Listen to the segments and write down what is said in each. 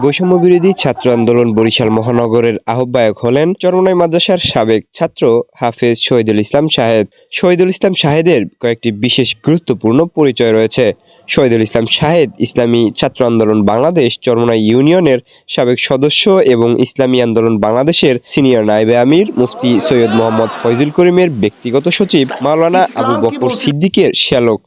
বৈষম্য বিরোধী ছাত্র আন্দোলন বরিশাল মহানগরের আহ্বায়ক হলেন চরমনাই মাদ্রাসার সাবেক ছাত্র হাফেজ শহীদুল ইসলাম শাহেদ। শহীদুল ইসলাম শাহেদের কয়েকটি বিশেষ গুরুত্বপূর্ণ পরিচয় রয়েছে। শহীদুল ইসলাম শাহেদ ইসলামী ছাত্র আন্দোলন বাংলাদেশ চরমনাই ইউনিয়নের সাবেক সদস্য এবং ইসলামী আন্দোলন বাংলাদেশের সিনিয়র নায়েবে আমির, মুফতি সৈয়দ মোহাম্মদ ফয়জুল করিমের ব্যক্তিগত সচিব মাওলানা আবু বকর সিদ্দিকের শ্যালক।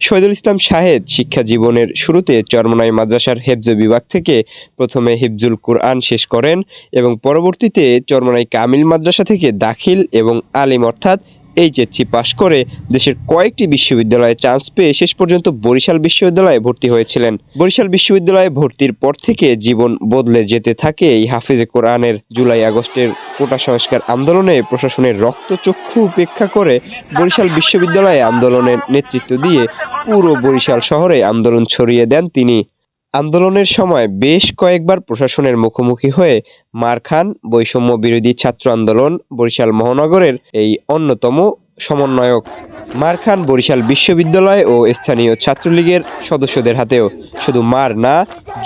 শহীদুল ইসলাম শাহেদ শিক্ষা জীবনের শুরুতে চরমনাই মাদ্রাসার হেফজ বিভাগ থেকে প্রথমে হিফজুল কুরআন শেষ করেন এবং পরবর্তীতে চরমনাই কামিল মাদ্রাসা থেকে দাখিল এবং আলিম অর্থাৎ এইচএসসি পাশ করে দেশের কয়েকটি বিশ্ববিদ্যালয়ে চান্স পেয়ে শেষ পর্যন্ত বরিশাল বিশ্ববিদ্যালয়ে ভর্তি হয়েছিলেন। বরিশাল বিশ্ববিদ্যালয়ে ভর্তির পর থেকে জীবন বদলে যেতে থাকে এই হাফিজে কোরআনের জুলাই আগস্টের কোটা সংস্কার আন্দোলনে প্রশাসনের রক্তচক্ষু উপেক্ষা করে বরিশাল বিশ্ববিদ্যালয়ে আন্দোলনের নেতৃত্ব দিয়ে পুরো বরিশাল শহরে আন্দোলন ছড়িয়ে দেন তিনি। আন্দোলনের সময় বেশ কয়েকবার প্রশাসনের মুখোমুখি হয়ে মারখান বৈষম্য বিরোধী ছাত্র আন্দোলন বরিশাল মহানগরের এই অন্যতম সমন্বয়ক। মার খান বরিশাল বিশ্ববিদ্যালয় ও স্থানীয় ছাত্রলীগের সদস্যদের হাতেও শুধু মার না,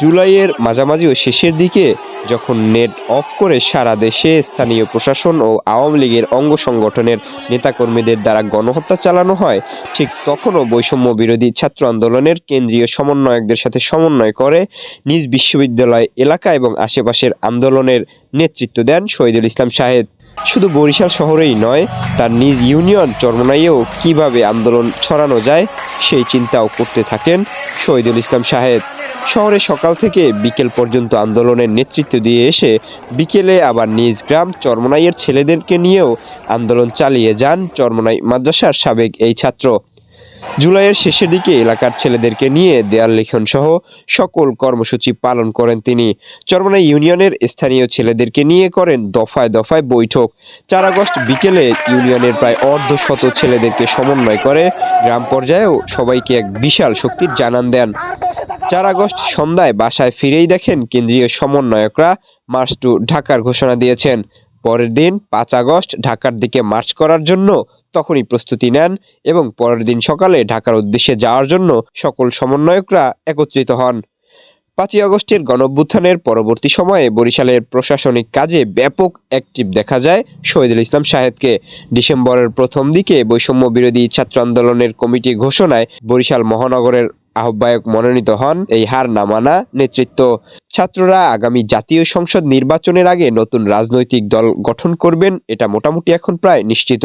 জুলাইয়ের মাঝামাঝি ও শেষের দিকে যখন নেট অফ করে সারা দেশে স্থানীয় প্রশাসন ও আওয়ামী লীগের অঙ্গ সংগঠনের নেতাকর্মীদের দ্বারা গণহত্যা চালানো হয়, ঠিক তখনও বৈষম্য বিরোধী ছাত্র আন্দোলনের কেন্দ্রীয় সমন্বয়কদের সাথে সমন্বয় করে নিজ বিশ্ববিদ্যালয় এলাকা এবং আশেপাশের আন্দোলনের নেতৃত্ব দেন শহীদুল ইসলাম শাহেদ। শুধু বরিশাল শহরেই নয়, তার নিজ ইউনিয়ন চরমনাইয়েও কীভাবে আন্দোলন ছড়ানো যায় সেই চিন্তাও করতে থাকেন শহীদুল ইসলাম সাহেব। শহরে সকাল থেকে বিকেল পর্যন্ত আন্দোলনের নেতৃত্ব দিয়ে এসে বিকেলে আবার নিজ গ্রাম চরমনাইয়ের ছেলেদেরকে নিয়েও আন্দোলন চালিয়ে যান চরমনাই মাদ্রাসার সাবেক এই ছাত্র। জুলাইয়ের শেষের দিকে এলাকার ছেলেদেরকে নিয়ে দেয়াল লিখন সহ সকল কর্মসূচি পালন করেন তিনি। চরমনাই ইউনিয়নের স্থানীয় ছেলেদেরকে নিয়ে করেন দফায় দফায় বৈঠক। চার আগস্ট বিকেলে ইউনিয়নের প্রায় অর্ধ শত ছেলেদেরকে সমন্বয় করে গ্রাম পর্যায়েও সবাইকে এক বিশাল শক্তির জানান দেন। চার আগস্ট সন্ধ্যায় বাসায় ফিরেই দেখেন কেন্দ্রীয় সমন্বয়করা মার্চ টু ঢাকার ঘোষণা দিয়েছেন। পরের দিন পাঁচ আগস্ট ঢাকার দিকে মার্চ করার জন্য তখনই প্রস্তুতি নেন এবং পরের দিন সকালে ঢাকার উদ্দেশ্যে যাওয়ার জন্য সকল সমন্বয়করা একত্রিত হন। পাঁচই আগস্টের গণভ্যুত্থানের পরবর্তী সময়ে বরিশালের প্রশাসনিক কাজে ব্যাপক অ্যাক্টিভ দেখা যায় শহীদুল ইসলাম সাহেবকে। ডিসেম্বরের প্রথম দিকে বৈষম্য বিরোধী ছাত্র আন্দোলনের কমিটি ঘোষণায় বরিশাল মহানগরের আহ্বায়ক মনোনীত হন এই হার নামানা নেতৃত্ব। ছাত্ররা আগামী জাতীয় সংসদ নির্বাচনের আগে নতুন রাজনৈতিক দল গঠন করবেন এটা মোটামুটি এখন প্রায় নিশ্চিত।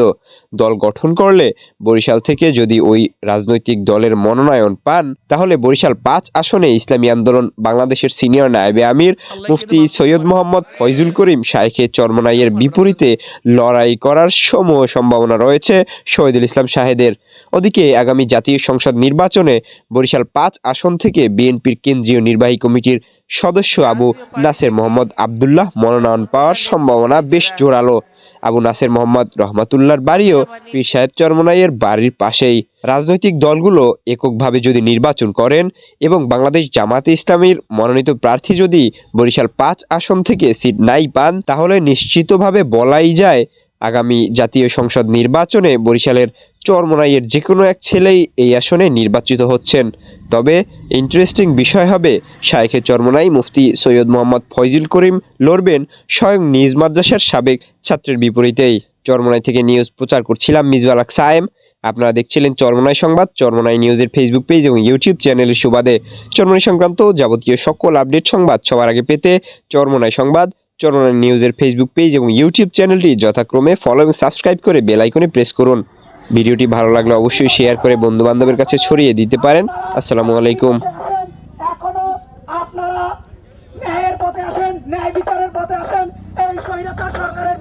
দল গঠন করলে বরিশাল থেকে যদি ওই রাজনৈতিক দলের মনোনয়ন পান তাহলে বরিশাল পাঁচ আসনে ইসলামী আন্দোলন বাংলাদেশের সিনিয়র নায়েবে আমির মুফতি সৈয়দ মোহাম্মদ ফয়জুল করিম শাইখে চরমনাইয়ের বিপরীতে লড়াই করার সমূহ সম্ভাবনা রয়েছে শহীদুল ইসলাম শাহেদের। ওদিকে আগামী জাতীয় সংসদ নির্বাচনে বরিশাল পাঁচ আসন থেকে বিএনপির কেন্দ্রীয় নির্বাহী কমিটির সদস্য আবু নাসের মোহাম্মদ আবদুল্লাহ মনোনয়ন পাওয়ার সম্ভাবনা বেশ জোরালো। আবু নাসের মোহাম্মদ রহমাতুল্লাহর বাড়িও পীর সাহেব চরমনাইয়ের বাড়ির পাশেই। রাজনৈতিক দলগুলো এককভাবে যদি নির্বাচন করেন এবং বাংলাদেশ জামাতে ইসলামীর মনোনীত প্রার্থী যদি বরিশাল পাঁচ আসন থেকে সিট নাই পান, তাহলে নিশ্চিতভাবে বলাই যায়, আগামী জাতীয় সংসদ নির্বাচনে বরিশালের চরমনাইয়ের যে কোনো এক ছেলেই এই আসনে নির্বাচিত হচ্ছেন। তবে ইন্টারেস্টিং বিষয় হবে শায়েখে চরমনাই মুফতি সৈয়দ মোহাম্মদ ফয়জুল করিম লড়বেন স্বয়ং নিজ মাদ্রাসার সাবেক ছাত্রের বিপরীতেই। চরমনাই থেকে নিউজ প্রচার করছিলাম মিজবাল সায়েম আপনারা দেখছিলেন চরমনাই সংবাদ, চরমনাই নিউজের ফেসবুক পেজ এবং ইউটিউব চ্যানেলের সুবাদে। চরমনাই সংক্রান্ত যাবতীয় সকল আপডেট সংবাদ সবার আগে পেতে চরমনাই সংবাদ, চরমনাই নিউজের ফেসবুক পেজ এবং ইউটিউব চ্যানেলটি যথাক্রমে ফলো এবং সাবস্ক্রাইব করে বেল আইকনে প্রেস করুন। ভিডিওটি ভালো লাগলে অবশ্যই শেয়ার করে বন্ধু বান্ধবের কাছে ছড়িয়ে দিতে পারেন। আসসালামু আলাইকুম। আপনারা ন্যায়ের পথে আসেন, ন্যায় বিচারের পথে আসেন, এই সরকারের